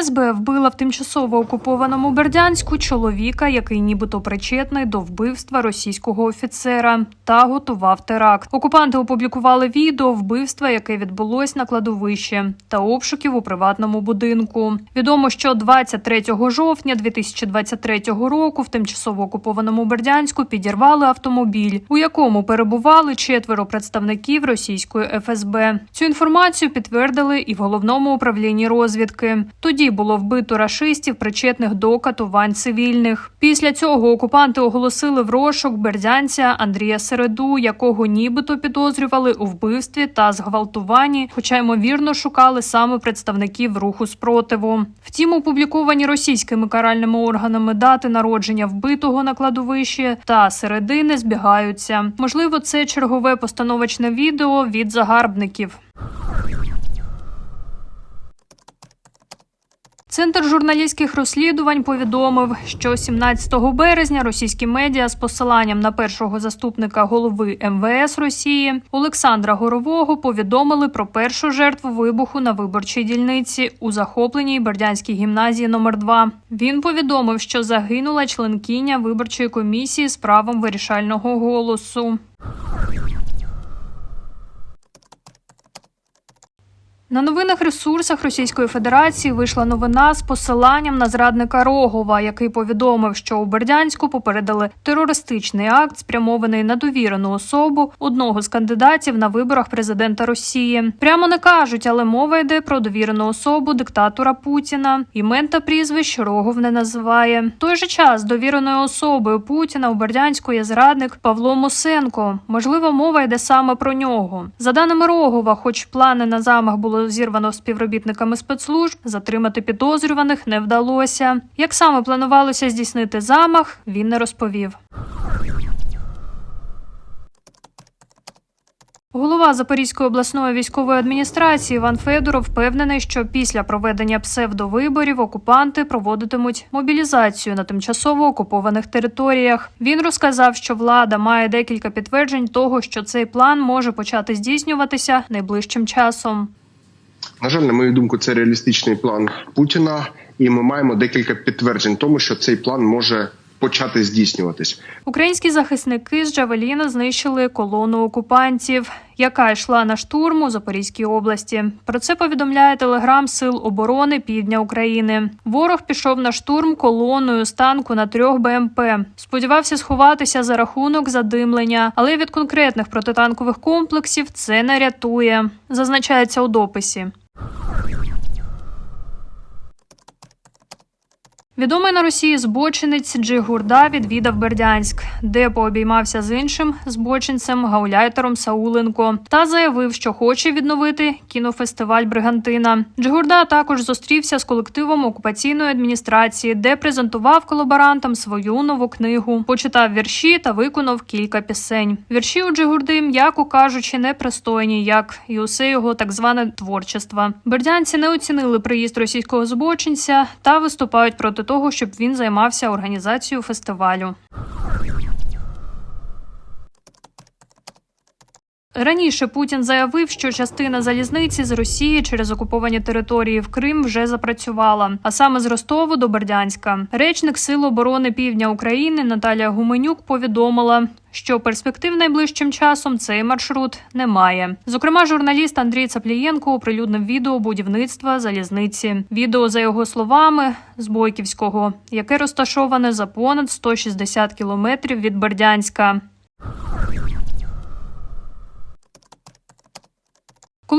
ФСБ вбила в тимчасово окупованому Бердянську чоловіка, який нібито причетний до вбивства російського офіцера та готував теракт. Окупанти опублікували відео вбивства, яке відбулось на кладовищі, та обшуків у приватному будинку. Відомо, що 23 жовтня 2023 року в тимчасово окупованому Бердянську підірвали автомобіль, у якому перебували четверо представників російської ФСБ. Цю інформацію підтвердили і в головному управлінні розвідки. Тоді було вбито рашистів, причетних до катувань цивільних. Після цього окупанти оголосили в розшук бердянця Андрія Середу, якого нібито підозрювали у вбивстві та зґвалтуванні, хоча ймовірно шукали саме представників руху спротиву. Втім, опубліковані російськими каральними органами дати народження вбитого на кладовищі та середи не збігаються. Можливо, це чергове постановочне відео від загарбників. Центр журналістських розслідувань повідомив, що 17 березня російські медіа з посиланням на першого заступника голови МВС Росії Олександра Горового повідомили про першу жертву вибуху на виборчій дільниці у захопленій Бердянській гімназії номер 2 Він повідомив, що загинула членкиня виборчої комісії з правом вирішального голосу. На новинних ресурсах Російської Федерації вийшла новина з посиланням на зрадника Рогова, який повідомив, що у Бердянську попередили терористичний акт, спрямований на довірену особу одного з кандидатів на виборах президента Росії. Прямо не кажуть, але мова йде про довірену особу диктатора Путіна. Імен та прізвищ Рогов не називає. В той же час довіреною особою Путіна у Бердянську є зрадник Павло Мосенко. Можливо, мова йде саме про нього. За даними Рогова, хоч плани на замах було зірвано співробітниками спецслужб, затримати підозрюваних не вдалося. Як саме планувалося здійснити замах, він не розповів. Голова Запорізької обласної військової адміністрації Іван Федоров впевнений, що після проведення псевдовиборів окупанти проводитимуть мобілізацію на тимчасово окупованих територіях. Він розказав, що влада має декілька підтверджень того, що цей план може почати здійснюватися найближчим часом. На жаль, на мою думку, це реалістичний план Путіна, і ми маємо декілька підтверджень тому, що цей план може почати здійснюватись. Українські захисники з Джавеліна знищили колону окупантів, яка йшла на штурм у Запорізькій області. Про це повідомляє телеграм Сил оборони Півдня України. Ворог пішов на штурм колоною з танку на трьох БМП. Сподівався сховатися за рахунок задимлення, але від конкретних протитанкових комплексів це не рятує. Зазначається у дописі. Відомий на Росії збочинець Джи Гурда відвідав Бердянськ, де пообіймався з іншим збочинцем гауляйтером Сауленко та заявив, що хоче відновити кінофестиваль Бригантина. Джигурда також зустрівся з колективом окупаційної адміністрації, де презентував колаборантам свою нову книгу, почитав вірші та виконав кілька пісень. Вірші у Джигурди, м'яко кажучи, непристойні, як і усе його так зване творчество. Бердянці не оцінили приїзд російського збочинця та виступають проти того, щоб він займався організацією фестивалю. Раніше Путін заявив, що частина залізниці з Росії через окуповані території в Крим вже запрацювала, а саме з Ростову до Бердянська. Речник Сил оборони Півдня України Наталія Гуменюк повідомила, що перспектив найближчим часом цей маршрут немає. Зокрема, журналіст Андрій Цаплієнко оприлюднив відео будівництва залізниці. Відео за його словами з Бойківського, яке розташоване за понад 160 кілометрів від Бердянська.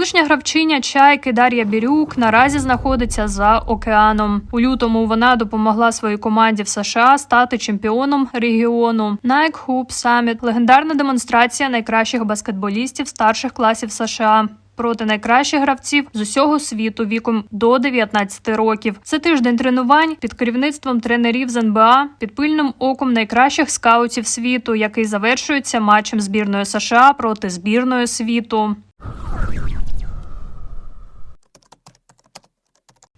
Колишня гравчиня чайки Дар'я Бірюк наразі знаходиться за океаном. У лютому вона допомогла своїй команді в США стати чемпіоном регіону. Nike Hoop Summit – легендарна демонстрація найкращих баскетболістів старших класів США. Проти найкращих гравців з усього світу віком до 19 років. Це тиждень тренувань під керівництвом тренерів з НБА, під пильним оком найкращих скаутів світу, який завершується матчем збірної США проти збірної світу.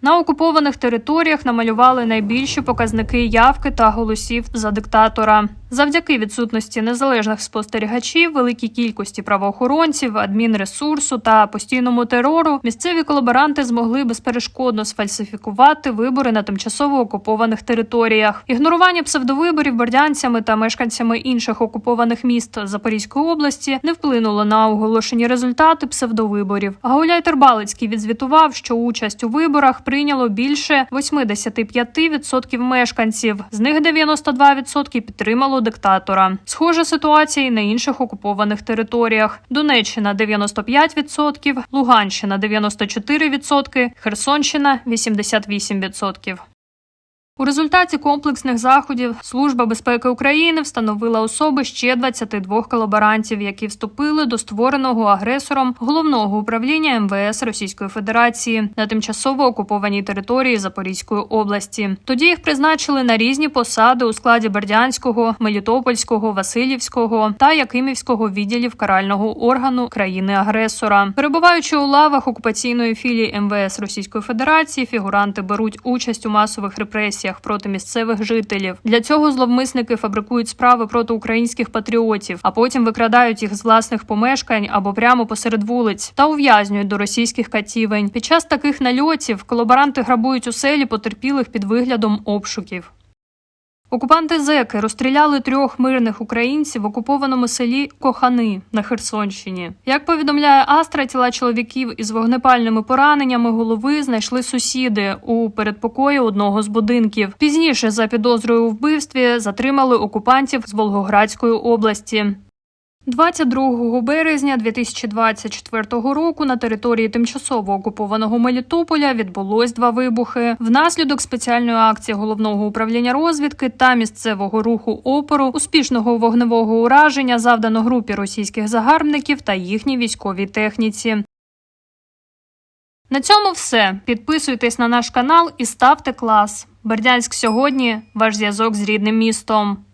На окупованих територіях намалювали найбільші показники явки та голосів за диктатора. Завдяки відсутності незалежних спостерігачів, великій кількості правоохоронців, адмінресурсу та постійному терору, місцеві колаборанти змогли безперешкодно сфальсифікувати вибори на тимчасово окупованих територіях. Ігнорування псевдовиборів бердянцями та мешканцями інших окупованих міст Запорізької області не вплинуло на оголошені результати псевдовиборів. Гауляй Тербалицький відзвітував, що участь у виборах прийняло більше 85% мешканців. З них 92% підтримало диктатора. Схожа ситуація і на інших окупованих територіях: Донеччина 95%, Луганщина 94%, Херсонщина 88%. У результаті комплексних заходів Служба безпеки України встановила особи ще 22 колаборантів, які вступили до створеного агресором головного управління МВС Російської Федерації на тимчасово окупованій території Запорізької області. Тоді їх призначили на різні посади у складі Бердянського, Мелітопольського, Васильівського та Якимівського відділів карального органу країни-агресора. Перебуваючи у лавах окупаційної філії МВС Російської Федерації, фігуранти беруть участь у масових репресіях проти місцевих жителів. Для цього зловмисники фабрикують справи проти українських патріотів, а потім викрадають їх з власних помешкань або прямо посеред вулиць та ув'язнюють до російських катівень. Під час таких нальотів колаборанти грабують у селі потерпілих під виглядом обшуків. Окупанти зеки розстріляли трьох мирних українців в окупованому селі Кохани на Херсонщині. Як повідомляє Астра, тіла чоловіків із вогнепальними пораненнями голови знайшли сусіди у передпокої одного з будинків. Пізніше за підозрою у вбивстві затримали окупантів з Волгоградської області. 22 березня 2024 року на території тимчасово окупованого Мелітополя відбулось два вибухи. Внаслідок спеціальної акції головного управління розвідки та місцевого руху опору успішного вогневого ураження завдано групі російських загарбників та їхній військовій техніці. На цьому все. Підписуйтесь на наш канал і ставте клас. Бердянськ сьогодні ваш зв'язок з рідним містом.